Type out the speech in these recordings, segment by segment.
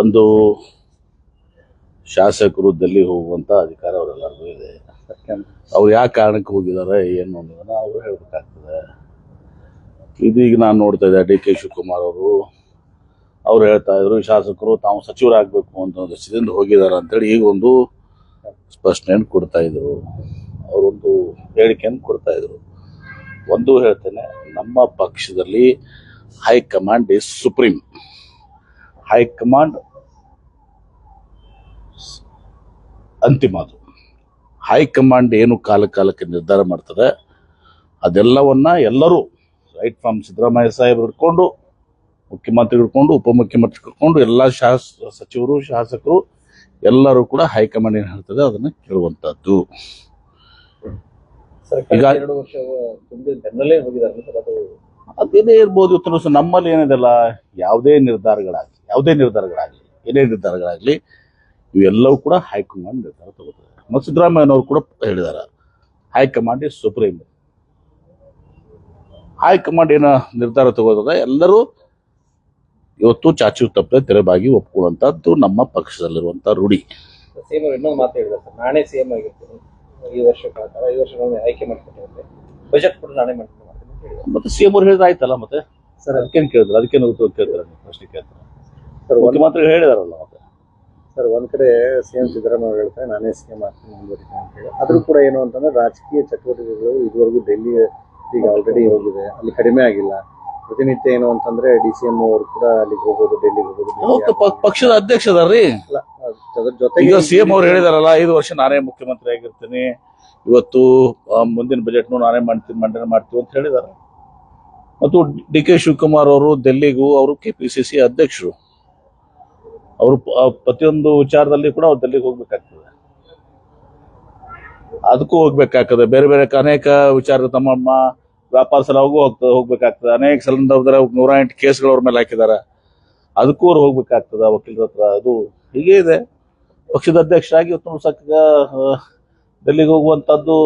ಒಂದು ಶಾಸಕರು ದಲ್ಲಿ ಹೋಗುವಂತ ಅಧಿಕಾರ ಅವರೆಲ್ಲರಿಗೂ ಇದೆ. ಅವ್ರು ಯಾವ ಕಾರಣಕ್ಕೆ ಹೋಗಿದ್ದಾರೆ, ಏನು ಅನ್ನೋದನ್ನ ಅವರು ಹೇಳ್ಬೇಕಾಗ್ತದೆ. ಇದೀಗ ನಾನು ನೋಡ್ತಾ ಇದ್ದೆ, ಡಿ ಕೆ ಶಿವಕುಮಾರ್ ಅವರು. ಅವ್ರು ಹೇಳ್ತಾ ಇದ್ರು, ಶಾಸಕರು ತಾವು ಸಚಿವರಾಗಬೇಕು ಅಂತ ದೃಷ್ಟಿಯಿಂದ ಹೋಗಿದ್ದಾರೆ ಅಂತೇಳಿ ಈಗ ಒಂದು ಸ್ಪಷ್ಟನೆಯನ್ನು ಕೊಡ್ತಾ ಇದ್ರು. ಅವರೊಂದು ಹೇಳಿಕೆಯನ್ನು ಕೊಡ್ತಾ ಇದ್ರು. ಒಂದು ಹೇಳ್ತೇನೆ, ನಮ್ಮ ಪಕ್ಷದಲ್ಲಿ ಹೈಕಮಾಂಡ್ ಇಸ್ ಸುಪ್ರೀಂ ಹೈಕಮಾಂಡ್ ಅಂತಿಮ ಅದು. ಹೈಕಮಾಂಡ್ ಏನು ಕಾಲ ಕಾಲಕ್ಕೆ ನಿರ್ಧಾರ ಮಾಡ್ತದೆ ಅದೆಲ್ಲವನ್ನ ಎಲ್ಲರೂ ರೈಟ್ ಫ್ರಮ್ ಸಿದ್ದರಾಮಯ್ಯ ಸಾಹೇಬ್ ಹಿಡ್ಕೊಂಡು ಮುಖ್ಯಮಂತ್ರಿ ಹಿಡ್ಕೊಂಡು ಉಪಮುಖ್ಯಮಂತ್ರಿ ಹಿಡ್ಕೊಂಡು ಎಲ್ಲ ಶಾಸ ಸಚಿವರು ಶಾಸಕರು ಎಲ್ಲರೂ ಕೂಡ ಹೈಕಮಾಂಡ್ ಏನು ಹೇಳ್ತದೆ ಅದನ್ನ ಕೇಳುವಂತದ್ದು. ಸರ್ಕಾರ ಈಗ- ಅದೇನೇ ಇರ್ಬೋದು ಇವತ್ತು ನಮ್ಮಲ್ಲಿ ಏನಿದೆಲ್ಲ ಯಾವುದೇ ನಿರ್ಧಾರಗಳಾಗಲಿ. ಯಾವುದೇ ನಿರ್ಧಾರಗಳಾಗಲಿ ಏನೇ ನಿರ್ಧಾರಗಳಾಗಲಿ ಇವೆಲ್ಲವೂ ಕೂಡ ಹೈಕಮಾಂಡ್ ನಿರ್ಧಾರ ತಗೋತಾರೆ ಮತ್ತು ಸಿದ್ದರಾಮಯ್ಯನವರು ಕೂಡ ಹೇಳಿದ್ದಾರೆ ಹೈಕಮಾಂಡ್ ಇಸ್ ಸುಪ್ರೀಂ ಹೈಕಮಾಂಡ್ ಏನ ನಿರ್ಧಾರ ತಗೋತದ ಎಲ್ಲರೂ ಇವತ್ತು ಚಾಚು ತಪ್ಪದೆ ತೆರೆಬಾಗಿ ಒಪ್ಕೊಳ್ಳುವಂಥದ್ದು ನಮ್ಮ ಪಕ್ಷದಲ್ಲಿರುವಂಥ ರೂಢಿ. ಸಿಎಂ ಅವರು ಇನ್ನೊಂದು ಮಾತು ಹೇಳಿದ್ದಾರೆ ಸರ್ ನಾನೇ ಸಿಎಂ ಆಗಿರ್ತೀನಿ. ಈ ವರ್ಷ ಈ ವರ್ಷ ನಾನು ಆಯ್ಕೆ ಬಜೆಟ್ ಕೂಡ ನಾನೇ ಮಾಡ್ಕೊಂಡು ಮತ್ತೆ ಸಿಎಂ ಅವ್ರು ಹೇಳಿದ್ರೆ ಆಯ್ತಲ್ಲ ಮತ್ತೆ? ಸರ್ ಅದಕ್ಕೇನು ಕೇಳಿದ್ರು? ಅದಕ್ಕೇನು ಕೇಳ್ತಾರೆ ಪ್ರಶ್ನೆ ಕೇಳ್ತಾರೆ? ಸರ್ ಒಂದು ಮುಖ್ಯಮಂತ್ರಿ ಹೇಳಿದಾರಲ್ಲ ಮತ್ತೆ? ಸರ್ ಒಂದ್ ಕಡೆ ಸಿಎಂ ಸಿದ್ದರಾಮಯ್ಯ ಹೇಳ್ತಾರೆ ನಾನೇ ಸಿಎಂ ಆಗ್ತೀನಿ ಮುಂದುವರಿತೀನಿ ಅಂತ ಹೇಳಿ. ಆದ್ರೂ ಕೂಡ ಏನು ಅಂತಂದ್ರೆ ರಾಜಕೀಯ ಚಟುವಟಿಕೆಗಳು ಇದುವರೆಗೂ ಡೆಲ್ಲಿ ಈಗ ಆಲ್ರೆಡಿ ಹೋಗಿದೆ ಅಲ್ಲಿ ಕಡಿಮೆ ಆಗಿಲ್ಲ. ಪ್ರತಿನಿತ್ಯ ಏನು ಅಂತಂದ್ರೆ ಡಿ ಸಿ ಎಂ ಅವರು ಕೂಡ ಅಲ್ಲಿಗೆ ಹೋಗೋದು ಡೆಲ್ಲಿಗೆ ಹೋಗೋದು ಅವ್ರು ಪ- ಪಕ್ಷದ ಅಧ್ಯಕ್ಷ ಅದಾರ್ರಿ ಅಲ್ಲ, ಅದ್ರ ಜೊತೆಗೆ ಸಿ ಸಿಎಂ ಅವ್ರು ಹೇಳಿದಾರಲ್ಲ ಐದು ವರ್ಷ ನಾನೇ ಮುಖ್ಯಮಂತ್ರಿ ಆಗಿರ್ತೀನಿ ಇವತ್ತು ಆ, ಮುಂದಿನ ಬಜೆಟ್ನು ನಾನೇ ಮಾಡ್ತೀನಿ ಮಂಡನೆ ಮಾಡ್ತೀವಿ ಅಂತ ಹೇಳಿದಾರೆ. ಮತ್ತು ಡಿ ಕೆ ಶಿವಕುಮಾರ್ ಅವರು ಡೆಲ್ಲಿಗೂ ಅವರು ಕೆ ಪಿ ಸಿ ಸಿ ಅಧ್ಯಕ್ಷರು. ಅವರು ಪ್ರತಿಯೊಂದು ವಿಚಾರದಲ್ಲಿ ಕೂಡ ಅವ್ರು ದೆಲ್ಲಿಗೆ ಹೋಗ್ಬೇಕಾಗ್ತದೆ. ಅದಕ್ಕೂ ಹೋಗ್ಬೇಕಾಗ್ತದೆ. ಬೇರೆ ಬೇರೆ ಅನೇಕ ವಿಚಾರ ತಮ್ಮ ವ್ಯಾಪಾರ ಸಲವಾಗೂ ಹೋಗ್ತದೆ ಹೋಗ್ಬೇಕಾಗ್ತದೆ. ಅನೇಕ ಸಲಂದ್ರೆ ನೂರ ಎಂಟು ಕೇಸ್ಗಳು ಅವ್ರ ಮೇಲೆ ಹಾಕಿದ್ದಾರೆ. ಅದಕ್ಕೂ ಅವ್ರು ಹೋಗ್ಬೇಕಾಗ್ತದೆ ವಕೀಲರ ಹತ್ರ. ಅದು ಹೀಗೇ ಇದೆ. ಪಕ್ಷದ ಅಧ್ಯಕ್ಷರಾಗಿ ಉತ್ತಮ ಸಕ್ಕ ಡೆಲ್ಲಿಗೆ ಹೋಗುವಂತದ್ದು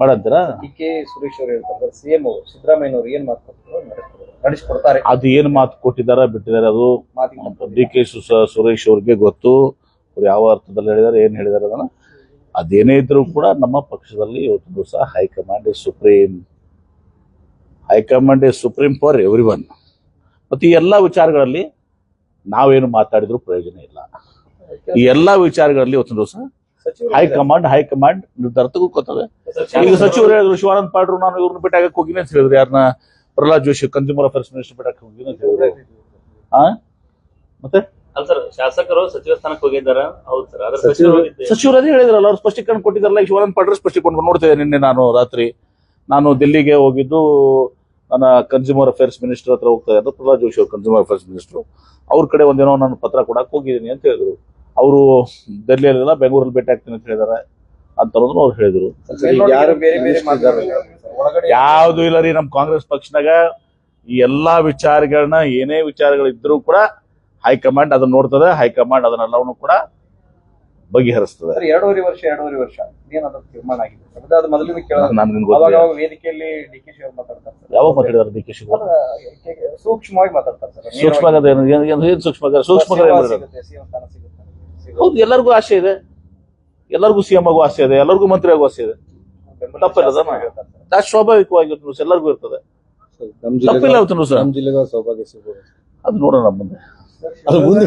ಮಾಡಂತೀರಾ? ಕೆ ಸುರೇಶ್ ಅವರು ಹೇಳ್ತಾರೆ. ಸಿಎಂ ಅವರು, ಸಿದ್ದರಾಮಯ್ಯನವರು ಏನ್ ಮಾತನಾಡ್ತಾರೋ ನಡೆಸ್ಕೊಡ್ತಾರೆ. ಅದು ಏನು ಮಾತು ಕೊಟ್ಟಿದ್ದಾರೆ ಬಿಟ್ಟಿದ್ದಾರೆ ಅದು ಡಿ ಕೆ ಸುರೇಶ್ ಅವ್ರಿಗೆ ಗೊತ್ತು. ಅವ್ರು ಯಾವ ಅರ್ಥದಲ್ಲಿ ಹೇಳಿದ್ದಾರೆ ಏನು ಹೇಳಿದ್ದಾರೆ ಅದನ್ನ. ಅದೇನೇ ಇದ್ರೂ ಕೂಡ ನಮ್ಮ ಪಕ್ಷದಲ್ಲಿ ಇವತ್ತು ದಿವಸ high command is supreme. High command is supreme for everyone ಮತ್ತು ಈ ಎಲ್ಲ ವಿಚಾರಗಳಲ್ಲಿ ನಾವೇನು ಮಾತಾಡಿದ್ರು ಪ್ರಯೋಜನ ಇಲ್ಲ. ಈ ಎಲ್ಲ ವಿಚಾರಗಳಲ್ಲಿ ಇವತ್ತು ದಿವಸ ಹೈಕಮಾಂಡ್ ಹೈಕಮಾಂಡ್ ನಿರ್ಧಾರ ತಗೋತದೆ ಈಗ ಸಚಿವರು ಹೇಳಿದ್ರು ಶಿವಾನಂದ ಪಾಡ್ರು ನಾನು ಇವ್ರನ್ನ ಬಿಟ್ಟಾಗ ಹೋಗಿನಿ ಅಂತ ಹೇಳಿದ್ರು ಯಾರನ್ನ Pralhad Joshi consumer affairs minister ಬಿಡಕ್ಕೆ ಹೋಗಿ ಅಂತ ಹೇಳಿದ್ರು. ಆ? ಮತ್ತೆ? ಅಲ್ಲ ಸರ್ ಶಾಸಕರು ಸಚಿವ ಸ್ಥಾನಕ್ಕೆ ಹೋಗಿದ್ದಾರೆ? ಹೌದು ಸರ್ ಅದ್ರ ಸಚಿವರು- ಅದೇ ಹೇಳಿದ್ರಲ್ಲ ಅವ್ರು ಸ್ಪಷ್ಟೀಕರಣ ಕೊಟ್ಟಿದ್ದಾರಲ್ಲ ಈ ಶಿವಾನಂದ ಪಾಟೀಲ್ ಸ್ಪಷ್ಟೀಕರಣ ನೋಡ್ತಾ ಇದ್ದೆ ನಿನ್ನೆ ನಾನು ರಾತ್ರಿ. ನಾನು ದಿಲ್ಲಿಗೆ ಹೋಗಿದ್ದು ನನ್ನ ಕನ್ಸ್ಯೂಮರ್ ಅಫೇರ್ಸ್ ಮಿನಿಸ್ಟರ್ ಹತ್ರ ಹೋಗ್ತಾ ಇದ್ದೆ ಪ್ರಹ್ಲಾದ್ ಜೋಶಿ ಅವರು ಕನ್ಸ್ಯೂಮರ್ ಅಫೇರ್ಸ್ ಮಿನಿಸ್ಟರ್ ಅವ್ರ ಕಡೆ ಒಂದೇನೋ ನಾನು ಪತ್ರ ಕೊಡಕ್ಕೆ ಹೋಗಿದ್ದೀನಿ ಅಂತ ಹೇಳಿದ್ರು. ಅವರು ಡೆಲ್ಲಿಯಲ್ಲೆಲ್ಲ ಬೆಂಗಳೂರಲ್ಲಿ ಭೇಟಿ ಆಗ್ತೀನಿ ಅಂತ ಹೇಳಿದಾರೆ ಅಂತ ಅನ್ನೋದನ್ನ ಅವ್ರು ಹೇಳಿದ್ರು. ಯಾವ್ದು ಇಲ್ಲ ರೀ ನಮ್ ಕಾಂಗ್ರೆಸ್ ಪಕ್ಷನಾಗ ಈ ಎಲ್ಲಾ ವಿಚಾರಗಳನ್ನ ಏನೇ ವಿಚಾರಗಳಿದ್ರು ಕೂಡ ಹೈಕಮಾಂಡ್ ಅದನ್ನ ನೋಡ್ತದೆ ಹೈಕಮಾಂಡ್ ಅದನ್ನೆಲ್ಲವನ್ನು ಕೂಡ ಬಗೆಹರಿಸ್ತದೆ. ಎರಡೂವರೆ ವರ್ಷ ಎರಡೂವರೆ ವರ್ಷ. ಏನಾದ್ರು ತೀರ್ಮಾನ ಆಗಿದೆ? ಸರ್ ಅದು- ಅದು ನಾನು ನಿಮ್ಗೆ ಅವಾಗ ವೇದಿಕೆಯಲ್ಲಿ ಡಿ ಕೆ ಶಿವರ್ ಮಾತಾಡ್ತಾರೆ ಸರ್. ಯಾವಾಗ ಮಾತಾಡಿದಾರೆ ಡಿ ಕೆ ಶಿವಕುಮಾರ್ ಸೂಕ್ಷ್ಮವಾಗಿ ಮಾತಾಡ್ತಾರೆ ಸರ್. ಸೂಕ್ಷ್ಮ. ಹೌದು ಎಲ್ಲರಿಗೂ ಆಸೆ ಇದೆ. ಎಲ್ಲರಿಗೂ ಸಿಎಂ ಆಗುವ ಆಸೆ ಇದೆ ಎಲ್ಲರಿಗೂ ಮಂತ್ರಿ ಆಗುವ ಆಸೆ ಇದೆ. ತಪ್ಪಿಲ್ಲ ಅದು ಸ್ವಾಭಾವಿಕವಾಗಿ ಇವತ್ತು ಎಲ್ಲರಿಗೂ ಇರ್ತದೆ. ನಮ್ಮ ತಪ್ಪಿಲ್ಲ ಇವತ್ತು ಸರ್ ಜಿಲ್ಲೆಗೆ ಸೌಭಾಗ್ಯ ಸಿಗ್ಬೋದು. ಅದು ನೋಡೋಣ ಮುಂದೆ ಅದು ಮುಂದೆ